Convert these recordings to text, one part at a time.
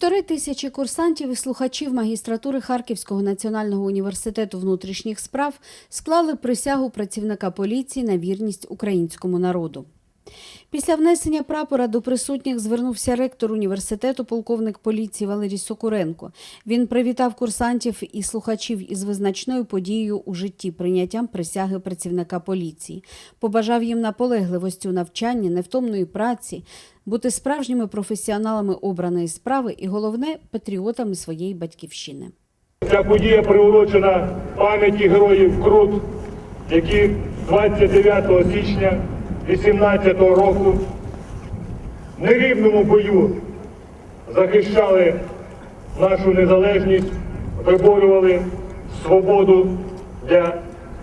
Півтори тисячі курсантів і слухачів магістратури Харківського національного університету внутрішніх справ склали присягу працівника поліції на вірність українському народу. Після внесення прапора до присутніх звернувся ректор університету, полковник поліції Валерій Сокуренко. Він привітав курсантів і слухачів із визначною подією у житті прийняттям присяги працівника поліції. Побажав їм наполегливості у навчанні, невтомної праці, бути справжніми професіоналами обраної справи і головне патріотами своєї батьківщини. Ця подія приурочена пам'яті героїв Крут, які 29 січня 18 року в нерівному бою захищали нашу незалежність, виборювали свободу для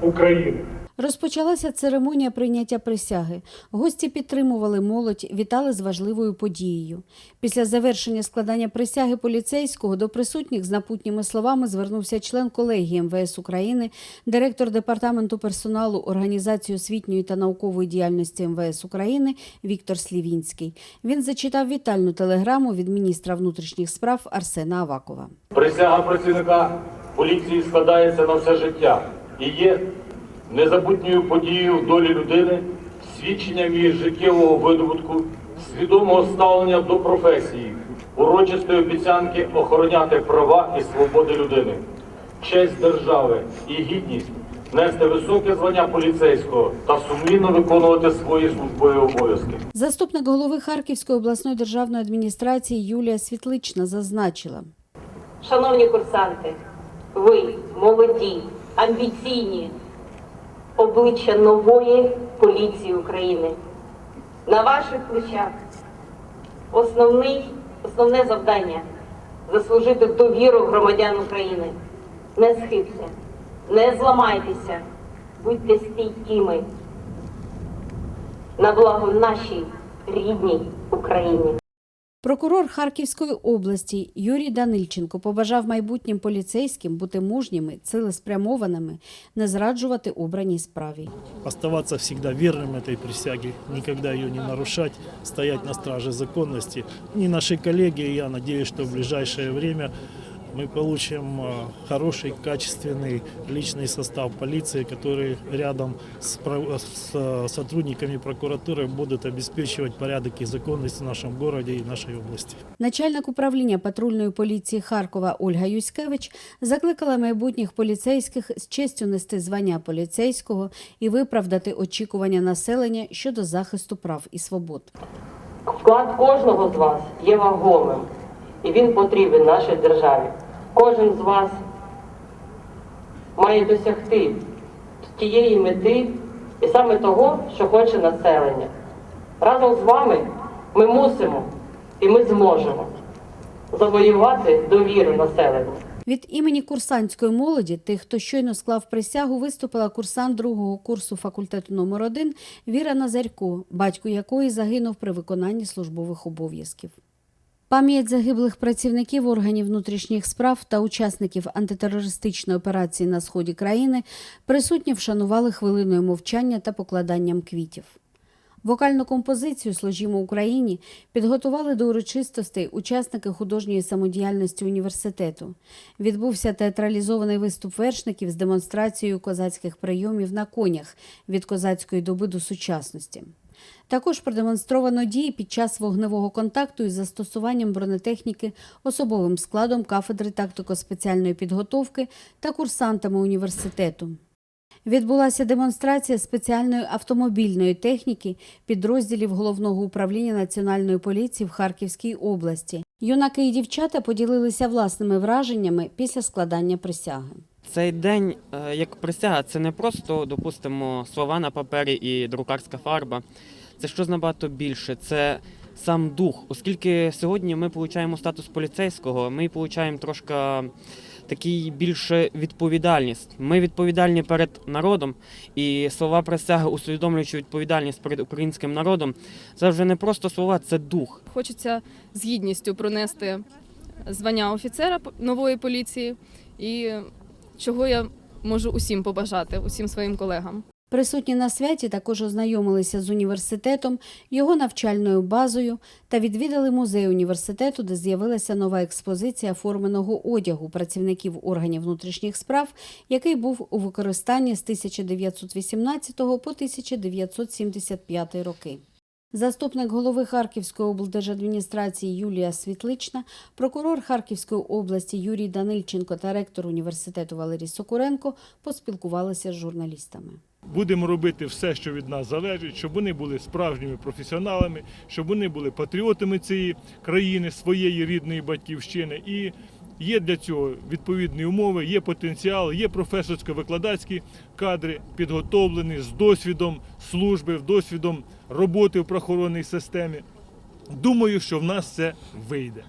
України. Розпочалася церемонія прийняття присяги. Гості підтримували молодь, вітали з важливою подією. Після завершення складання присяги поліцейського до присутніх з напутніми словами звернувся член колегії МВС України, директор департаменту персоналу Організації освітньої та наукової діяльності МВС України Віктор Слівінський. Він зачитав вітальну телеграму від міністра внутрішніх справ Арсена Авакова. Присяга працівника поліції складається на все життя і є незабутньою подією в долі людини, свідченням її життєвого видобутку, свідомого ставлення до професії, урочистої обіцянки охороняти права і свободи людини, честь держави і гідність нести високе звання поліцейського та сумлінно виконувати свої службові обов'язки. Заступник голови Харківської обласної державної адміністрації Юлія Світлична зазначила. Шановні курсанти, ви молоді, амбіційні, обличчя нової поліції України. На ваших плечах основний, основне завдання заслужити довіру громадян України. Не схибся, не зламайтеся, будьте стійкими на благо нашій рідній Україні. Прокурор Харківської області Юрій Данильченко побажав майбутнім поліцейським бути мужніми, цілеспрямованими, не зраджувати обраній справі. Оставатися завжди вірним цій присяге, ніколи її не нарушати, стоять на страже законності. І наші колеги, я сподіваюся, що в ближайшее время мы получим э, хороший, качественный личный состав полиции, который рядом с, про- с, э, сотрудниками прокуратуры будут обеспечивать порядок и законность в нашем городе и нашей области. Начальник управління патрульної поліції Харкова Ольга Юськевич закликала майбутніх поліцейських з честю нести звання поліцейського і виправдати очікування населення щодо захисту прав і свобод. Вклад кожного з вас є вагомим, і він потрібен нашій державі. Кожен з вас має досягти тієї мети і саме того, що хоче населення. Разом з вами ми мусимо і ми зможемо завоювати довіру населення. Від імені курсантської молоді, тих, хто щойно склав присягу, виступила курсант другого курсу факультету номер 1 Віра Назарько, батько якої загинув при виконанні службових обов'язків. Пам'ять загиблих працівників органів внутрішніх справ та учасників антитерористичної операції на сході країни присутні вшанували хвилиною мовчання та покладанням квітів. Вокальну композицію «Служімо Україні» підготували до урочистостей учасники художньої самодіяльності університету. Відбувся театралізований виступ вершників з демонстрацією козацьких прийомів на конях від козацької доби до сучасності. Також продемонстровано дії під час вогневого контакту із застосуванням бронетехніки особовим складом кафедри тактико-спеціальної підготовки та курсантами університету. Відбулася демонстрація спеціальної автомобільної техніки підрозділів головного управління національної поліції в Харківській області. Юнаки і дівчата поділилися власними враженнями після складання присяги. Цей день, е, як присяга, це не просто, допустимо, слова на папері і друкарська фарба. Це щось набагато більше. Це сам дух. Оскільки сьогодні ми отримуємо статус поліцейського, ми отримуємо трошки такий більше відповідальність. Ми відповідальні перед народом, і слова присяги, усвідомлюючи відповідальність перед українським народом, це вже не просто слова, це дух. Хочеться з гідністю пронести звання офіцера нової поліції і чого я можу усім побажати, усім своїм колегам. Присутні на святі також ознайомилися з університетом, його навчальною базою та відвідали музей університету, де з'явилася нова експозиція форменого одягу працівників органів внутрішніх справ, який був у використанні з 1918 по 1975 роки. Заступник голови Харківської облдержадміністрації Юлія Світлична, прокурор Харківської області Юрій Данильченко та ректор університету Валерій Сокуренко поспілкувалися з журналістами. Будемо робити все, що від нас залежить, щоб вони були справжніми професіоналами, щоб вони були патріотами цієї країни, своєї рідної батьківщини. І є для цього відповідні умови, є потенціал, є професорсько-викладацькі кадри, підготовлені з досвідом служби, з досвідом роботи в правоохоронній системі. Думаю, що в нас це вийде.